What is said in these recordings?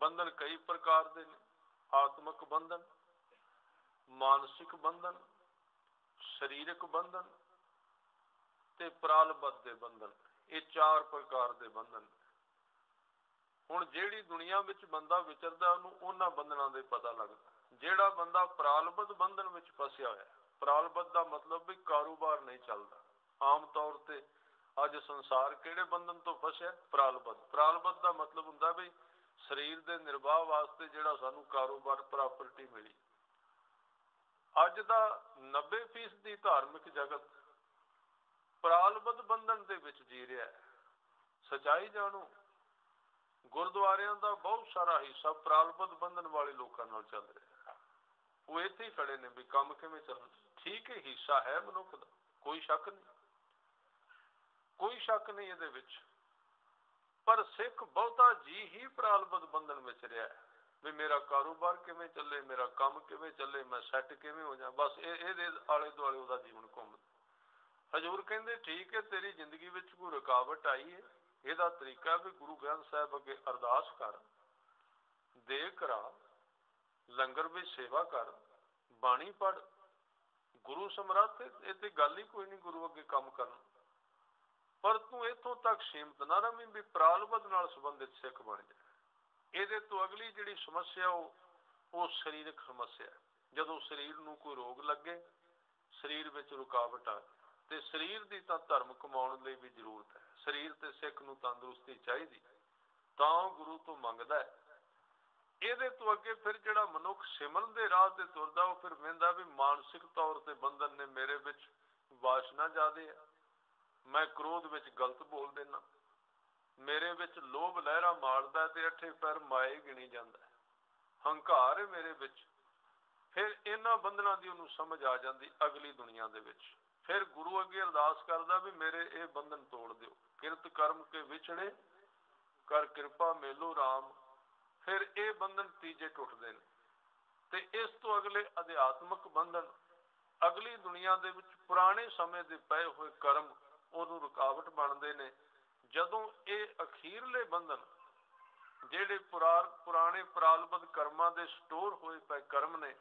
ਬੰਧਨ ਕਈ ਪ੍ਰਕਾਰ ਦੇ ਨੇ। ਆਤਮਿਕ ਬੰਧਨ, ਮਾਨਸਿਕ ਬੰਧਨ, ਸਰੀਰਕ ਬੰਧਨ ਤੇ ਪ੍ਰਾਲਬਦ ਦੇ ਬੰਧਨ। ਇਹ ਚਾਰ ਪ੍ਰਕਾਰ ਦੇ ਬੰਧਨ ਹੁਣ ਜਿਹੜੀ ਦੁਨੀਆ ਵਿੱਚ ਬੰਦਾ ਵਿਚਰਦਾ, ਉਹਨੂੰ ਉਹਨਾਂ ਬੰਧਨਾਂ ਦੇ ਪਤਾ ਲੱਗਦਾ। ਜਿਹੜਾ ਬੰਦਾ ਪ੍ਰਾਲਬਦ ਬੰਧਨ ਵਿੱਚ ਫਸਿਆ ਹੋਇਆ ਪ੍ਰਾਲਬਦ ਦਾ ਮਤਲਬ ਵੀ ਕਾਰੋਬਾਰ ਨਹੀਂ ਚੱਲਦਾ। ਆਮ ਤੌਰ ਤੇ ਅੱਜ ਸੰਸਾਰ ਕਿਹੜੇ ਬੰਧਨ ਤੋਂ ਫਸਿਆ? ਪ੍ਰਾਲਬਦ ਪ੍ਰਾਲਬਦ ਦਾ ਮਤਲਬ ਹੁੰਦਾ ਵੀ ਸਰੀਰ ਦੇ ਨਿਰਵਾਹ ਵਾਸਤੇ ਜਿਹੜਾ ਸਾਨੂੰ ਕਾਰੋਬਾਰ ਪ੍ਰਾਪਰਟੀ ਮਿਲੀ। ਅੱਜ ਦਾ 90% ਦੀ ਧਾਰਮਿਕ ਜਗਤ ਪ੍ਰਾਲਬਦ ਬੰਧਨ ਦੇ ਵਿੱਚ ਜੀ ਰਿਹਾ ਹੈ। ਸਚਾਈ ਜਾਣੋ, ਗੁਰਦੁਆਰਿਆਂ ਦਾ ਬਹੁਤ ਸਾਰਾ ਹਿੱਸਾ ਪ੍ਰਾਲਬਦ ਬੰਧਨ ਵਾਲੇ ਲੋਕਾਂ ਨਾਲ ਚੱਲ ਰਿਹਾ ਉਹ ਇੱਥੇ ਹੀ ਖੜੇ ਨੇ ਵੀ ਕੰਮ ਕਿਵੇਂ ਚੱਲਣਾ। ਠੀਕ ਹੈ, ਹਿੱਸਾ ਹੈ ਮਨੁੱਖ ਦਾ, ਕੋਈ ਸ਼ੱਕ ਨਹੀਂ। ਕੋਈ ਸ਼ੱਕ ਨਹੀਂ ਇਹਦੇ ਵਿੱਚ। ਪਰ ਸਿੱਖ ਬਹੁਤਾ ਜੀ ਹੀ ਪ੍ਰਾਲਬਦ ਬੰਧਨ ਵਿੱਚ ਰਿਹਾ ਹੈ। ਵੀ ਮੇਰਾ ਕਾਰੋਬਾਰ ਕਿਵੇਂ ਚੱਲੇ, ਮੇਰਾ ਕੰਮ ਕਿਵੇਂ ਚੱਲੇ, ਮੈਂ ਸੈੱਟ ਕਿਵੇਂ ਹੋ ਜਾ, ਬਸ ਇਹ, ਇਹਦੇ ਆਲੇ ਦੁਆਲੇ ਉਹਦਾ ਜੀਵਨ ਘੁੰਮਦਾ ਹਜੂਰ ਕਹਿੰਦੇ, ਠੀਕ ਹੈ, ਤੇਰੀ ਜ਼ਿੰਦਗੀ ਵਿੱਚ ਕੋਈ ਰੁਕਾਵਟ ਆਈ ਹੈ। ਇਹਦਾ ਤਰੀਕਾ ਵੀ ਗੁਰੂ ਗ੍ਰੰਥ ਸਾਹਿਬ ਅੱਗੇ ਅਰਦਾਸ ਕਰ ਦੇ ਕਰਾ, ਲੰਗਰ ਵਿੱਚ ਸੇਵਾ ਕਰ, ਬਾਣੀ ਪੜ ਗੁਰੂ ਸਮਰੱਥ ਇਹ ਤੇ ਗੱਲ ਹੀ ਕੋਈ ਨਹੀਂ, ਗੁਰੂ ਅੱਗੇ ਕੰਮ ਕਰਨ। ਪਰ ਤੂੰ ਇੱਥੋਂ ਤੱਕ ਸੀਮਤ ਨਾ ਰਵੀਂ ਵੀ ਪ੍ਰਾਲਬਦ ਨਾਲ ਸੰਬੰਧਿਤ ਸਿੱਖ ਬਣ ਜਾ। ਇਹਦੇ ਤੋਂ ਅਗਲੀ ਜਿਹੜੀ ਸਮੱਸਿਆ ਉਹ ਉਹ ਸਰੀਰਕ ਸਮੱਸਿਆ ਜਦੋਂ ਸਰੀਰ ਨੂੰ ਕੋਈ ਰੋਗ ਲੱਗੇ, ਸਰੀਰ ਵਿੱਚ ਰੁਕਾਵਟ ਆ ਤੇ ਸਰੀਰ ਦੀ ਤਾਂ ਧਰਮ ਕਮਾਉਣ ਲਈ ਵੀ ਜ਼ਰੂਰਤ ਹੈ। ਸਰੀਰ ਤੇ ਸਿੱਖ ਨੂੰ ਤੰਦਰੁਸਤੀ ਚਾਹੀਦੀ ਤਾਂ ਗੁਰੂ ਤੋਂ ਮੰਗਦਾ ਹੈ। ਇਹਦੇ ਤੋਂ ਅੱਗੇ ਫਿਰ ਜਿਹੜਾ ਮਨੁੱਖ ਸਿਮਰਨ ਦੇ ਰਾਹ ਤੇ ਤੁਰਦਾ, ਉਹ ਫਿਰ ਵੇਂਦਾ ਵੀ ਮਾਨਸਿਕ ਤੌਰ ਤੇ ਬੰਧਨ ਨੇ ਮੇਰੇ ਵਿੱਚ ਵਾਸ਼ਨਾ ਜ਼ਿਆਦੇ ਹੈ ਮੈਂ ਕ੍ਰੋਧ ਵਿੱਚ ਗਲਤ ਬੋਲ ਦੇਣਾ ਮੇਰੇ ਵਿੱਚ ਲੋਭ ਲਹਿਰਾ ਮਾਰਦਾ ਤੇ ਅੱਠੇ ਪੈਰ ਮਾਏ ਗਿਣੀ ਜਾਂਦਾ ਹੰਕਾਰ ਹੈ ਮੇਰੇ ਵਿੱਚ। ਫਿਰ ਇਹਨਾਂ ਬੰਧਨਾਂ ਦੀ ਉਹਨੂੰ ਸਮਝ ਆ ਜਾਂਦੀ ਅਗਲੀ ਦੁਨੀਆ ਦੇ ਵਿੱਚ। ਫਿਰ ਗੁਰੂ ਅੱਗੇ ਅਰਦਾਸ ਕਰਦਾ ਵੀ ਮੇਰੇ ਇਹ ਬੰਧਨ ਤੋੜ ਦਿਓ। ਕਿਰਤ ਕਰਮ ਕੇ ਵਿਛੜੇ, ਕਰ ਕਿਰਪਾ ਮੇਲੋ RAM ਫਿਰ ਇਹ ਬੰਧਨ ਤੀਜੇ ਟੁੱਟਦੇ ਨੇ ਤੇ ਇਸ ਤੋਂ ਅਗਲੇ ਅਧਿਆਤਮਕ ਬੰਧਨ ਅਗਲੀ ਦੁਨੀਆ ਦੇ ਵਿੱਚ ਪੁਰਾਣੇ ਸਮੇਂ ਦੇ ਪਏ ਹੋਏ ਕਰਮ ਉਹਨੂੰ ਰੁਕਾਵਟ ਬਣਦੇ ਨੇ ਜਦੋਂ ਇਹ ਅਖੀਰਲੇ ਬੰਧਨ, ਜਿਹੜੇ ਪੁਰਾਣੇ ਪ੍ਰਾਲਬਦ ਕਰਮਾਂ ਦੇ ਸਟੋਰ ਹੋਏ ਪਏ ਕਰਮ ਨੇ,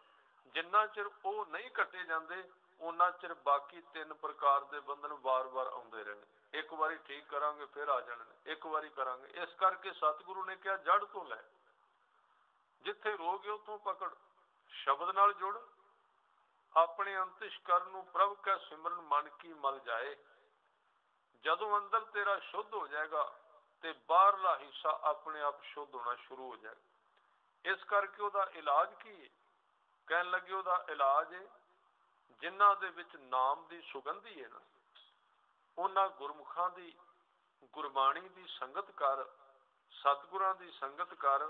ਜਿੰਨਾ ਚਿਰ ਉਹ ਨਹੀਂ ਕੱਟੇ ਜਾਂਦੇ ਉਹਨਾਂ ਚਿਰ ਬਾਕੀ ਤਿੰਨ ਪ੍ਰਕਾਰ ਦੇ ਬੰਧਨ ਵਾਰ-ਵਾਰ ਆਉਂਦੇ ਰਹਿਣਗੇ ਇੱਕ ਵਾਰੀ ਠੀਕ ਕਰਾਂਗੇ, ਫਿਰ ਆ ਜਾਣਗੇ ਇੱਕ ਵਾਰੀ ਕਰਾਂਗੇ। ਇਸ ਕਰਕੇ ਸਤਿਗੁਰੂ ਨੇ ਕਿਹਾ ਜੜ ਤੋਂ ਲੈ। ਜਿੱਥੇ ਰੋਗ ਹੈ, ਉਥੋਂ ਪਕੜ। ਸ਼ਬਦ ਨਾਲ ਜੁੜ। ਆਪਣੇ ਅੰਤਿਸ਼ ਕਰਨ ਨੂੰ ਪ੍ਰਭ ਕਾ ਸਿਮਰਨ ਮਨ ਕੀ ਮਲ ਜਾਏ। ਜਦੋਂ ਅੰਦਰ ਤੇਰਾ ਸ਼ੁੱਧ ਹੋ ਜਾਏਗਾ ਤੇ ਬਾਹਰਲਾ ਹਿੱਸਾ ਆਪਣੇ ਆਪ ਸ਼ੁੱਧ ਹੋਣਾ ਸ਼ੁਰੂ ਹੋ ਜਾਏਗਾ। ਇਸ ਕਰਕੇ ਉਹਦਾ ਇਲਾਜ ਕੀ ਹੈ ਕਹਿਣ ਲੱਗੇ ਉਹਦਾ ਇਲਾਜ ਹੈ ਜਿਨ੍ਹਾਂ ਦੇ ਵਿੱਚ ਨਾਮ ਦੀ ਸੁਗੰਧੀ ਹੈ ਨਾ, ਉਹਨਾਂ ਗੁਰਮੁਖਾਂ ਦੀ ਗੁਰਬਾਣੀ ਦੀ ਸੰਗਤ ਕਰ, ਸਤਿਗੁਰਾਂ ਦੀ ਸੰਗਤ ਕਰ